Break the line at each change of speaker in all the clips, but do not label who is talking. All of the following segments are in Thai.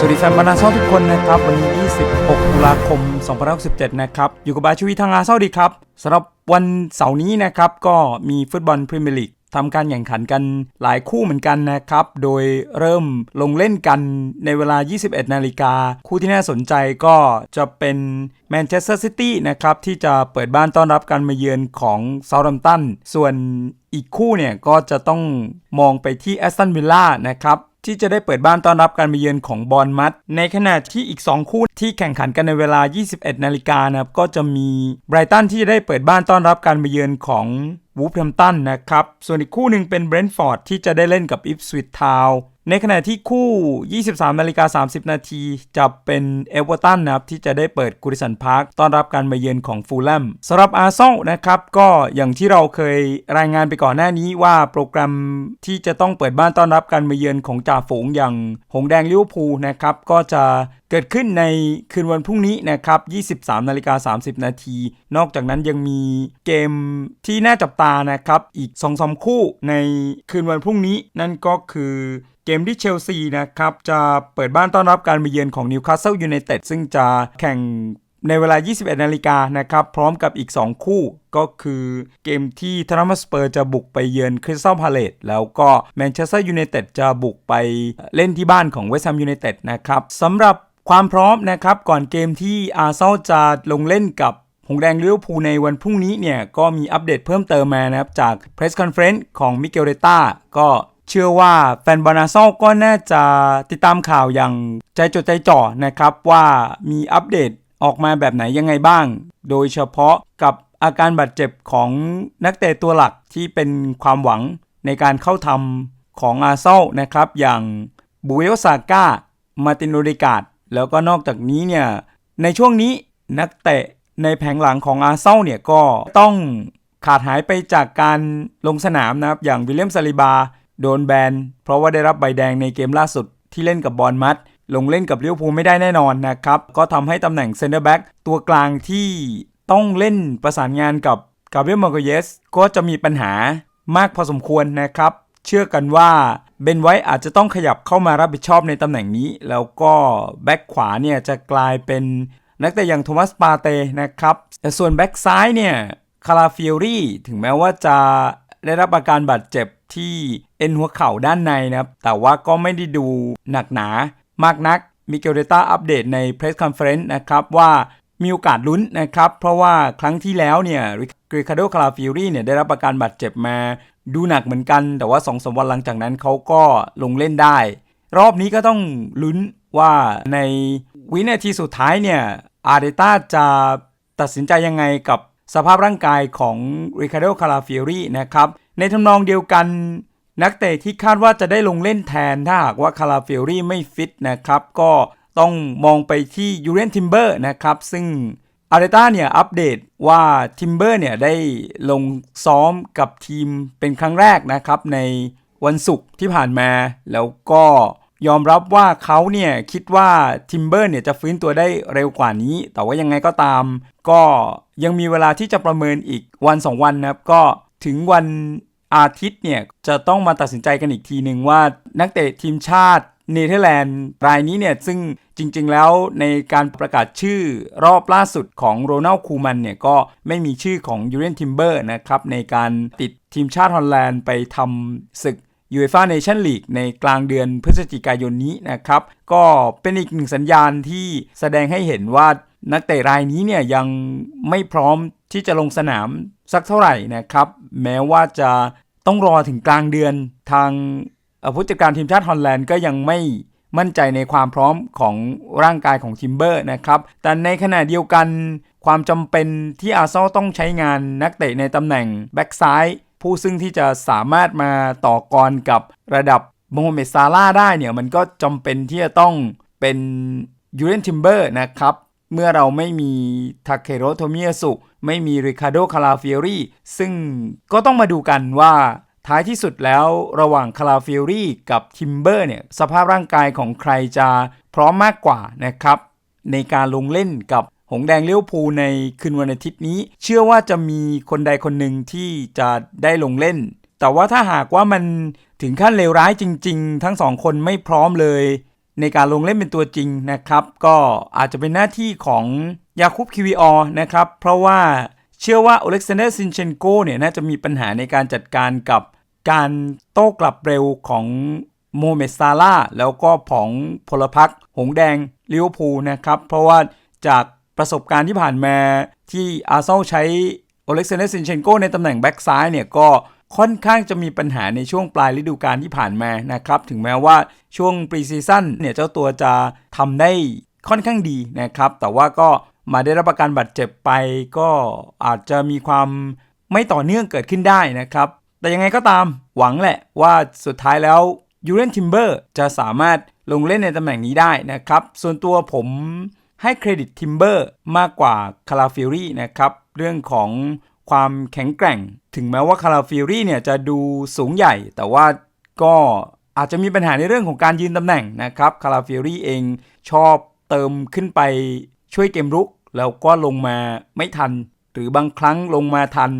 สวัสดีแฟนบรรณาเศร้าทุกคนนะครับ วันนี้ 26 ตุลาคม 2567 นะครับ อยู่กับบาชวีทางอาเศร้าดีครับสำหรับวันเสาร์นี้นะครับ ก็มีฟุตบอลพรีเมียร์ลีก ทำการแข่งขันกันหลายคู่เหมือนกันนะครับ โดยเริ่มลงเล่นกันในเวลา 21 นาฬิกา คู่ที่น่าสนใจก็จะเป็นแมนเชสเตอร์ซิตี้นะครับ ที่จะเปิดบ้านต้อนรับการมาเยือนของเซาท์แฮมป์ตัน ส่วนอีกคู่เนี่ยก็จะต้องมองไปที่แอสตันวิลล่านะครับ ที่จะได้เปิดบ้านต้อนรับการมาเยือนของบอลมัด ในขณะที่อีก 2 คู่ที่แข่งขันกันในเวลา 21 นาฬิกานะครับก็จะมีไบรตันที่จะได้เปิดบ้านต้อนรับการมาเยือนของวูฟแฮมตันนะครับ ส่วนอีกคู่หนึ่งเป็นเบรนท์ฟอร์ดที่จะได้เล่นกับอิฟสวิตทาว ในขณะที่คู่ 23นาฬิกา30 นาทีจะเป็นเอเวอร์ตันนะครับ ที่จะได้เปิดกุริสันพาร์คต้อนรับการมาเยือนของฟูลแลมสำหรับอาร์ซอลนะครับก็อย่างที่เราเคยรายงานไปก่อนหน้านี้ว่าโปรแกรมที่จะต้องเปิดบ้านต้อนรับการมาเยือนของจ่าฝูงอย่างหงแดงลิเวอร์พูลนะครับก็จะ เกิดขึ้นในคืนวันพรุ่งนี้นะครับ 23นาฬิกา30 นาที นอกจากนั้นยังมีเกมที่น่าจับตานะครับ อีก2-3คู่ในคืนวันพรุ่งนี้ นั่นก็คือเกมที่เชลซีนะครับ จะเปิดบ้านต้อนรับการมาเยือนของนิวคาสเซิลยูไนเต็ดซึ่งจะแข่งในเวลา 21 นาฬิกานะครับ พร้อมกับอีก 2 คู่ก็คือเกมที่ทรัมสเปอร์จะบุกไปเยือนคริสตัลพาเลตแล้วก็แมนเชสเตอร์ยูไนเต็ดจะบุกไปเล่นที่บ้านของเวสต์แฮมยูไนเต็ดนะครับสำหรับ ความพร้อมนะครับก่อนเกมที่อาร์เซนอลจะลงเล่นกับหงแดงลิเวอร์พูลในวันพรุ่งนี้เนี่ยก็มีอัปเดตเพิ่มเติมมานะครับจาก Press Conference ของมิเกลเรต้าก็เชื่อว่าแฟนบอลอาร์เซอลก็น่าจะติดตามข่าวอย่างใจจดใจจ่อนะครับว่ามีอัปเดตออกมาแบบไหนยังไงบ้าง โดยเฉพาะกับอาการบาดเจ็บของนักเตะตัวหลักที่เป็นความหวังในการเข้าทำของอาร์เซนอลนะครับ อย่างบูเอลซาก้ามาตินโอเดกาด แล้วก็นอกจากนี้เนี่ยในช่วงนี้นักเตะในแผงหลังของอาร์เซนอลเนี่ยก็ต้องขาดหายไปจากการลงสนามนะครับอย่างวิลเลียมซาลิบา โดนแบน เพราะว่าได้รับใบแดงในเกมล่าสุดที่เล่นกับบอลมัด ลงเล่นกับลิเวอร์พูไม่ได้แน่นอนนะครับ ก็ทำให้ตำแหน่งเซนเตอร์แบ็กตัวกลางที่ต้องเล่นประสานงานกับกาเบรียลมาโกเยสก็จะมีปัญหามากพอสมควรนะครับ เชื่อกันว่าเบนไว้อาจจะต้องขยับเข้ามารับผิดชอบในตำแหน่งนี้ แล้วก็แบ็กขวาเนี่ยจะกลายเป็นนักเตะอย่างโทมัสปาเตนะครับ แต่ส่วนแบ็กซ้ายเนี่ยคาราฟิโอรี่ถึงแม้ว่าจะได้รับอาการบาดเจ็บที่เอ็นหัวเข่าด้านในนะครับ แต่ว่าก็ไม่ได้ดูหนักหนามากนัก มิเกลเดต้าอัปเดตใน Press Conference นะครับว่ามีโอกาสลุ้นนะครับ เพราะว่าครั้งที่แล้วเนี่ยริคาโดคาราฟิโอรี่เนี่ยได้รับอาการบาดเจ็บมา ดูหนักเหมือนกัน แต่ว่า2อสวันหลังจากนั้นเขาก็ลงเล่นได้ รอบนี้ก็ต้องลุ้นว่าในวินาทีสุดท้ายเนี่ยอาร์เดต้าจะตัดสินใจยังไงกับสภาพร่างกายของริคาร์โดคาราฟิโอรีนะครับ ในทำนองเดียวกันนักเตะที่คาดว่าจะได้ลงเล่นแทนถ้าหากว่าคาราฟิโอรีไม่ฟิตนะครับ ก็ต้องมองไปที่ยูเรนทิมเบอร์นะครับ ซึ่ง อาร์เดต้าเนี่ยอัปเดตว่าทิมเบอร์เนี่ยได้ลงซ้อมกับทีมเป็นครั้งแรกนะครับในวันศุกร์ที่ผ่านมา แล้วก็ยอมรับว่าเขาเนี่ยคิดว่าทิมเบอร์เนี่ยจะฟื้นตัวได้เร็วกว่านี้ แต่ว่ายังไงก็ตาม ก็ยังมีเวลาที่จะประเมินอีกวัน 2 วันนะครับ ก็ถึงวันอาทิตย์เนี่ยจะต้องมาตัดสินใจกันอีกทีหนึ่งว่านักเตะทีมชาติ เนเธอร์แลนด์รายนี้เนี่ยซึ่งจริงๆแล้วในการประกาศชื่อรอบล่าสุดของโรนัลคูมันเนี่ยก็ไม่มีชื่อของยูเรนทิมเบอร์นะครับในการติดทีมชาติฮอลแลนด์ไปทำศึกยูเอฟ่าเนชั่นลีกในกลางเดือนพฤศจิกายนนี้นะครับ ก็เป็นอีกหนึ่งสัญญาณที่แสดงให้เห็นว่านักเตะรายนี้เนี่ยยังไม่พร้อมที่จะลงสนามสักเท่าไหร่นะครับ แม้ว่าจะต้องรอถึงกลางเดือนทาง ผู้จัดการทีมชาติฮอลแลนด์ก็ยังไม่มั่นใจในความพร้อมของร่างกายของทิมเบอร์นะครับ แต่ในขณะเดียวกันความจำเป็นที่อาร์เซนอลต้องใช้งานนักเตะในตำแหน่งแบ็กซ้ายผู้ซึ่งที่จะสามารถมาต่อกรกับระดับโมฮัมเหม็ดซาร่าได้เนี่ย มันก็จำเป็นที่จะต้องเป็นยูเรนทิมเบอร์นะครับ เมื่อเราไม่มีทาเคโรโทมิยาสุไม่มีริคาโดคาราฟิโอรีซึ่งก็ต้องมาดูกันว่า ท้ายที่สุดแล้วระหว่างคาราฟิโอรีกับทิมเบอร์เนี่ยสภาพร่างกายของใครจะพร้อมมากกว่านะครับในการลงเล่นกับหงแดงเลี้ยวภูในคืนวันอาทิตย์นี้ เชื่อว่าจะมีคนใดคนหนึ่งที่จะได้ลงเล่น แต่ว่าถ้าหากว่ามันถึงขั้นเลวร้ายจริง ๆ ทั้งสองคนไม่พร้อมเลย ในการลงเล่นเป็นตัวจริงนะครับ ก็อาจจะเป็นหน้าที่ของยาคุปคิวิออนะครับ เพราะว่าเชื่อว่าโอเล็กซานเดอร์ซินเชนโกเนี่ยน่าจะมีปัญหาในการจัดการกับ การโต้กลับเร็วของโมเมดซาลาแล้วก็ของพลพรรคหงแดงลิเวอร์พูลนะครับ เพราะว่าจากประสบการณ์ที่ผ่านมาที่อาร์เซนอลใช้โอเล็กซานเดอร์ซินเชนโกในตำแหน่งแบ็กซ้ายเนี่ยก็ค่อนข้างจะมีปัญหาในช่วงปลายฤดูกาลที่ผ่านมานะครับ ถึงแม้ว่าช่วงปรีซีซั่นเนี่ยเจ้าตัวจะทำได้ค่อนข้างดีนะครับ แต่ว่าก็มาได้รับประกันบาดเจ็บไปก็อาจจะมีความไม่ต่อเนื่องเกิดขึ้นได้นะครับ แต่ยังไงก็ตามหวังแหละว่าสุดท้ายแล้วยูเรนทิมเบอร์จะสามารถลงเล่นในตำแหน่งนี้ได้นะครับ ส่วนตัวผมให้เครดิตทิมเบอร์มากกว่าคาราฟิรี่นะครับ เรื่องของความแข็งแกร่ง ถึงแม้ว่าคาราฟิรี่เนี่ยจะดูสูงใหญ่ แต่ว่าก็อาจจะมีปัญหาในเรื่องของการยืนตำแหน่งนะครับคาราฟิรี่เองชอบเติมขึ้นไปช่วยเกมรุก แล้วก็ลงมาไม่ทัน หรือบางครั้งลงมาทัน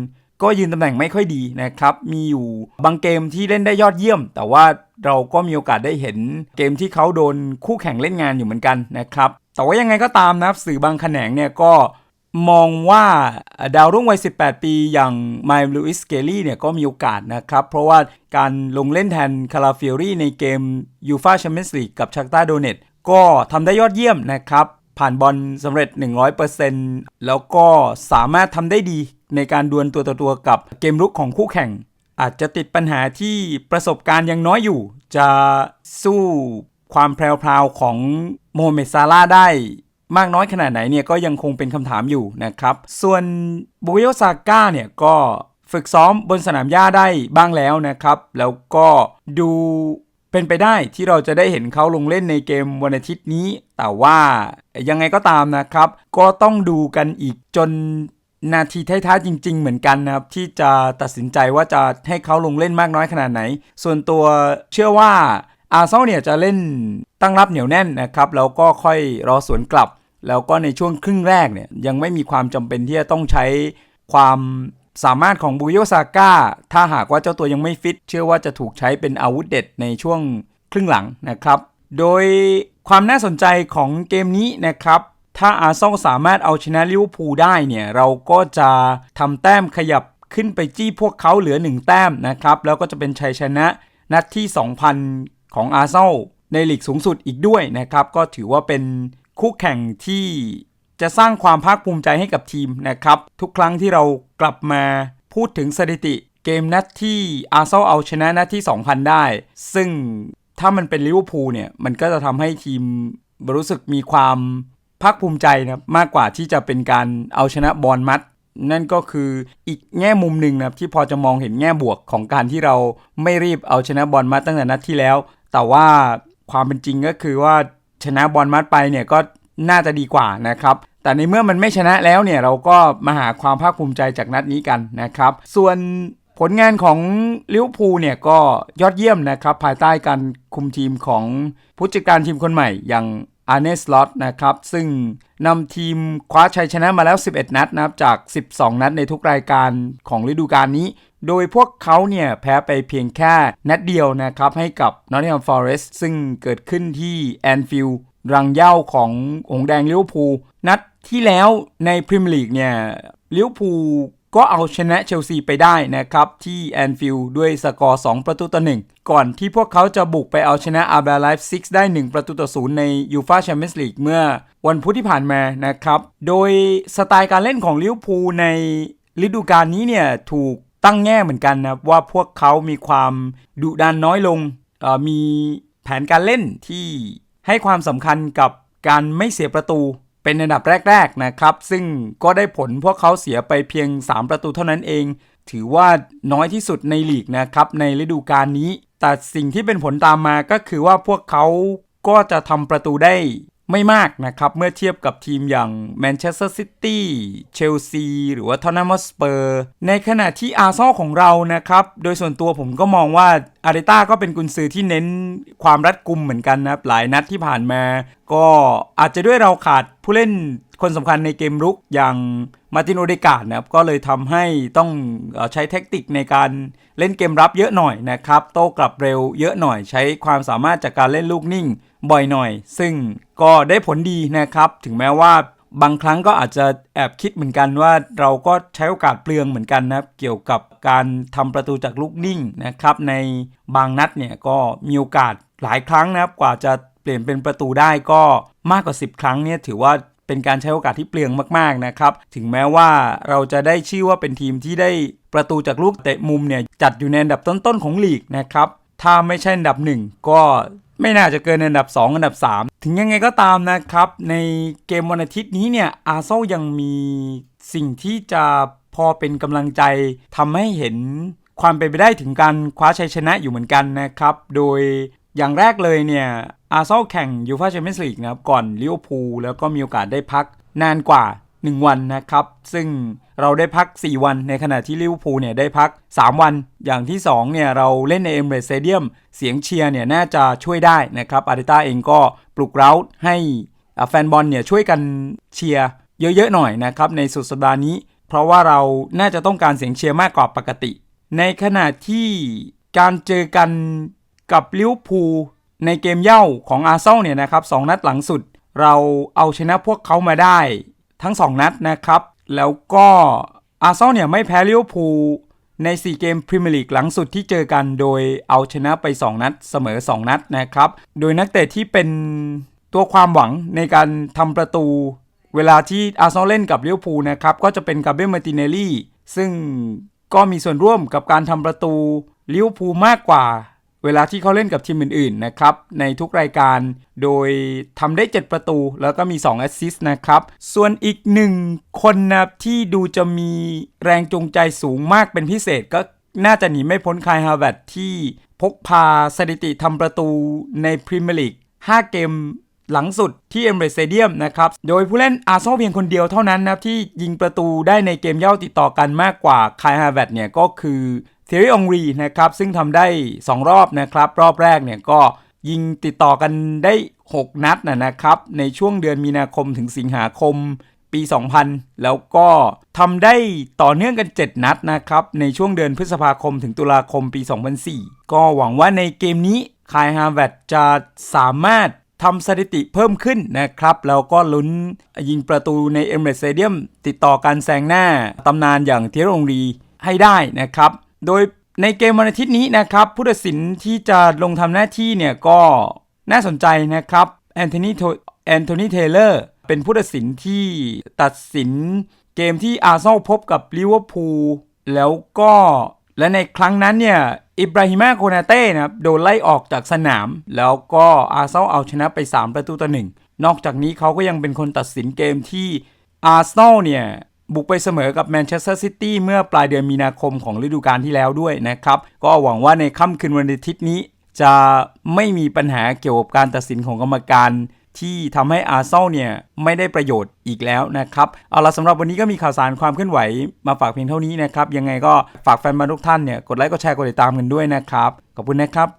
ก็ยืนตำแหน่งไม่ค่อยดีนะครับ มีอยู่บางเกมที่เล่นได้ยอดเยี่ยม แต่ว่าเราก็มีโอกาสได้เห็นเกมที่เขาโดนคู่แข่งเล่นงานอยู่เหมือนกันนะครับ แต่ว่ายังไงก็ตามนะครับ สื่อบางแขนงเนี่ยก็มองว่าดาวรุ่งวัย 18 ปีอย่างไมล์ลูอิสเกลลี่เนี่ยก็มีโอกาสนะครับ เพราะว่าการลงเล่นแทนคาราฟิอรี่ในเกมยูฟาแชมเปี้ยนส์ลีกกับชักตาโดเนตก็ทำได้ยอดเยี่ยมนะครับ ผ่านบอลสำเร็จ 100%แล้วก็สามารถทำได้ดี ในการดวลตัวต่อตัวกับเกมรุกของคู่แข่ง อาจจะติดปัญหาที่ประสบการณ์ยังน้อยอยู่ จะสู้ความแพรวๆของโมเมดซาลาได้มากน้อยขนาดไหนเนี่ยก็ยังคงเป็นคำถามอยู่นะครับ ส่วนบุโยซาก้าเนี่ยก็ฝึกซ้อมบนสนามหญ้าได้บ้างแล้วนะครับ แล้วก็ดูเป็นไปได้ที่เราจะได้เห็นเขาลงเล่นในเกมวันอาทิตย์นี้ แต่ว่ายังไงก็ตามนะครับ ก็ต้องดูกันอีกจน นาทีท้ายๆจริง ๆ เหมือนกันนะครับ ที่จะตัดสินใจว่าจะให้เขาลงเล่นมากน้อยขนาดไหน ส่วนตัวเชื่อว่าอาร์เซนอลเนี่ยจะเล่นตั้งรับเหนียวแน่นนะครับ แล้วก็ค่อยรอสวนกลับ แล้วก็ในช่วงครึ่งแรกเนี่ยยังไม่มีความจำเป็นที่จะต้องใช้ความสามารถของบุโยซาก้าถ้าหากว่าเจ้าตัวยังไม่ฟิต เชื่อว่าจะถูกใช้เป็นอาวุธเด็ดในช่วงครึ่งหลังนะครับ โดยความน่าสนใจของเกมนี้นะครับ ถ้าอาร์เซนอลสามารถเอาชนะลิเวอร์พูลได้เนี่ย เราก็จะทำแต้มขยับขึ้นไปจี้พวกเขาเหลือ 1 แต้มนะครับ แล้วก็จะเป็นชัยชนะนัดที่ 2,000 ของอาร์เซนอลในลีกสูงสุดอีกด้วยนะครับ ก็ถือว่าเป็นคู่แข่งที่จะสร้างความภาคภูมิใจให้กับทีมนะครับ ทุกครั้งที่เรากลับมาพูดถึงสถิติเกมนัดที่อาร์เซนอลเอาชนะนัดที่ 2,000 ได้ ซึ่งถ้ามันเป็นลิเวอร์พูลเนี่ย มันก็จะทำให้ทีมรู้สึกมีความ ภาคภูมิใจนะมากกว่าที่จะเป็นการเอาชนะบอลมัด นั่นก็คืออีกแง่มุมหนึ่งนะครับที่พอจะมองเห็นแง่บวกของการที่เราไม่รีบเอาชนะบอลมัดตั้งแต่นัดที่แล้ว แต่ว่าความเป็นจริงก็คือว่าชนะบอลมัดไปเนี่ยก็น่าจะดีกว่านะครับแต่ในเมื่อมันไม่ชนะแล้วเนี่ยเราก็มาหาความภาคภูมิใจจากนัดนี้กันนะครับ ส่วนผลงานของลิเวอร์พูลเนี่ยก็ยอดเยี่ยมนะครับ ภายใต้การคุมทีมของผู้จัดการทีมคนใหม่อย่าง อาร์เนสลอตนะครับ ซึ่งนำทีมคว้าชัยชนะมาแล้ว 11 นัดนะครับ จาก 12 นัดในทุกรายการของฤดูกาลนี้ โดยพวกเขาเนี่ยแพ้ไปเพียงแค่นัดเดียวนะครับ ให้กับ Nottingham Forest ซึ่งเกิดขึ้นที่แอนฟิลด์รังเย้าของหงแดงลิเวอร์พูลนัดที่แล้วในพรีเมียร์ลีกเนี่ยลิเวอร์พูล ก็เอาชนะเชลซีไปได้นะครับ ที่แอนฟิลด์ด้วยสกอร์ 2 ประตูต่อ 1 ก่อนที่พวกเขาจะบุกไปเอาชนะอาร์เบลไลฟ์ซิกได้ 1 ประตูต่อ 0 ในยูฟาแชมเปี้ยนส์ลีกเมื่อวันพุธที่ผ่านมานะครับ โดยสไตล์การเล่นของลิเวอร์พูลในฤดูกาลนี้เนี่ย ถูกตั้งแง่เหมือนกันนะว่าพวกเขามีความดุดันน้อยลง มีแผนการเล่นที่ให้ความสำคัญกับการไม่เสียประตู เป็นอันดับแรกๆนะครับ ซึ่งก็ได้ผลพวกเขาเสียไปเพียง 3 ประตูเท่านั้นเอง ถือว่าน้อยที่สุดในลีกนะครับในฤดูกาลนี้ แต่สิ่งที่เป็นผลตามมาก็คือว่าพวกเขาก็จะทำประตูได้ ไม่มากนะครับเมื่อเทียบกับทีมอย่างแมนเชสเตอร์ซิตี้เชลซีหรือว่าทอนนัมสเปอร์ในขณะที่อาร์ซอลของเรานะครับ โดยส่วนตัวผมก็มองว่าอาริต้าก็เป็นกุนซือที่เน้นความรัดกุมเหมือนกันนะหลายนัดที่ผ่านมา ก็อาจจะด้วยเราขาดผู้เล่น คนสำคัญในเกมรุกอย่างมาร์ตินโอเดกาดนะครับก็เลยทำให้ต้องใช้เทคนิคในการเล่นเกมรับเยอะหน่อยนะครับ โต้กลับเร็วเยอะหน่อย ใช้ความสามารถจากการเล่นลูกนิ่งบ่อยหน่อย ซึ่งก็ได้ผลดีนะครับ ถึงแม้ว่าบางครั้งก็อาจจะแอบคิดเหมือนกันว่าเราก็ใช้โอกาสเปลืองเหมือนกันนะครับเกี่ยวกับการทำประตูจากลูกนิ่งนะครับ ในบางนัดเนี่ยก็มีโอกาสหลายครั้งนะครับกว่าจะเปลี่ยนเป็นประตูได้ก็มากกว่า 10 ครั้งเนี่ยถือว่า เป็นการใช้โอกาสที่เปลืองมากๆนะครับ ถึงแม้ว่าเราจะได้ชื่อว่าเป็นทีมที่ได้ประตูจากลูกเตะมุมเนี่ยจัดอยู่ในอันดับต้นๆของลีกนะครับ ถ้าไม่ใช่อันดับหนึ่งก็ไม่น่าจะเกินอันดับ 2 อันดับ 3 ถึงยังไงก็ตามนะครับ ในเกมวันอาทิตย์นี้เนี่ยอาร์เซนอลยังมีสิ่งที่จะพอเป็นกำลังใจทำให้เห็นความเป็นไปได้ถึงการคว้าชัยชนะอยู่เหมือนกันนะครับ โดย อย่างแรกเลยเนี่ยอาร์เซนอลแข่งยูฟ่าแชมเปี้ยนส์ลีกนะครับก่อนลิเวอร์พูลแล้วก็มีโอกาสได้พักนานกว่า 1 วันนะครับ ซึ่งเราได้พัก 4 วันในขณะที่ลิเวอร์พูลเนี่ยได้พัก 3 วัน อย่างที่2เนี่ยเราเล่นในเอมเรสเ t เดียมเสียงเชียร์เนี่ยน่าจะช่วยได้นะครับอาร์เตต้าเองก็ปลุกเร้าให้แฟนบอลเนี่ยช่วยกันเชียร์เยอะๆหน่อยนะครับในสุดสัปดาห์นี้ เพราะว่าเราน่าจะต้องการเสียงเชียร์มากกว่าปกติ ในขณะที่การเจอกัน กับลิวพูในเกมเย้าของอาร์เซนอลเนี่ยนะครับสองนัดหลังสุด เราเอาชนะพวกเขามาได้ทั้ง 2 นัดนะครับ แล้วก็อาร์เซนอลเนี่ยไม่แพ้ลิวพูใน 4 เกมพรีเมียร์ลีกหลังสุดที่เจอกันโดยเอาชนะไป 2 นัด เสมอ 2 นัดนะครับ โดยนักเตะที่เป็นตัวความหวังในการทำประตู เวลาที่อาร์เซนอลเล่นกับลิเวอร์พูลนะครับ ก็จะเป็นกาเบรียลมาร์ติเนลลี่ ซึ่งก็มีส่วนร่วมกับการทำประตูลิเวอร์พูลมากกว่า เวลาที่เขาเล่นกับทีมอื่นๆนะครับในทุกรายการโดยทำได้ 7 ประตู แล้วก็มี 2 แอสซิสต์นะครับ ส่วนอีกหนึ่งคนนะที่ดูจะมีแรงจูงใจสูงมากเป็นพิเศษก็น่าจะหนีไม่พ้นคายฮาร์แวร์ที่พกพาสถิติทำประตูในพรีเมียร์ลีก5 เกมหลังสุดที่เอมเรสเ t เดียมนะครับ โดยผู้เล่นอาร์เซนอลเพียงคนเดียวเท่านั้นนะที่ยิงประตูได้ในเกมเย่าติดต่อกันมากกว่าคายฮาร์แวร์เนี่ยก็คือ เทอรี่องรีนะครับซึ่งทำได้ 2 รอบนะครับ รอบแรกเนี่ยก็ยิงติดต่อกันได้ 6 นัดนะนะครับ ในช่วงเดือนมีนาคมถึงสิงหาคมปี 2000 แล้วก็ทำได้ต่อเนื่องกัน 7 นัดนะครับ ในช่วงเดือนพฤษภาคมถึงตุลาคมปี 2004 ก็หวังว่าในเกมนี้คายฮาร์แวร์ดจะสามารถทำสถิติเพิ่มขึ้นนะครับ แล้วก็ลุ้นยิงประตูในเอเมเรสเ t เดียมติดต่อกันแซงหน้าตำนานอย่างเทียรงรีให้ได้นะครับ โดยในเกมวันอาทิตย์นี้นะครับ ผู้ตัดสินที่จะลงทำหน้าที่เนี่ยก็น่าสนใจนะครับแอนโทนีแอนโทนีเทเลอร์เป็นผู้ตัดสินที่ตัดสินเกมที่อาร์เซนอลพบกับลิเวอร์พูลแล้วก็และในครั้งนั้นเนี่ยอิบราฮิมาโคนาเต้นะครับโดนไล่ออกจากสนาม แล้วก็อาร์เซนอลเอาชนะไป 3 ประตูต่อหนึ่งนอกจากนี้เขาก็ยังเป็นคนตัดสินเกมที่อาร์เซนอลเนี่ย บุกไปเสมอกับแมนเชสเตอร์ซิตี้เมื่อปลายเดือนมีนาคมของฤดูกาลที่แล้วด้วยนะครับ ก็หวังว่าในค่ำคืนวันอาทิตย์นี้ จะไม่มีปัญหาเกี่ยวกับการตัดสินของกรรมการที่ทำให้อาร์เซนอลเนี่ยไม่ได้ประโยชน์อีกแล้วนะครับ เอาละสำหรับวันนี้ก็มีข่าวสารความเคลื่อนไหวมาฝากเพียงเท่านี้นะครับ ยังไงก็ฝากแฟนบอลทุกท่านเนี่ยกดไลค์กดแชร์กดติดตามกันด้วยนะครับ ขอบคุณนะครับ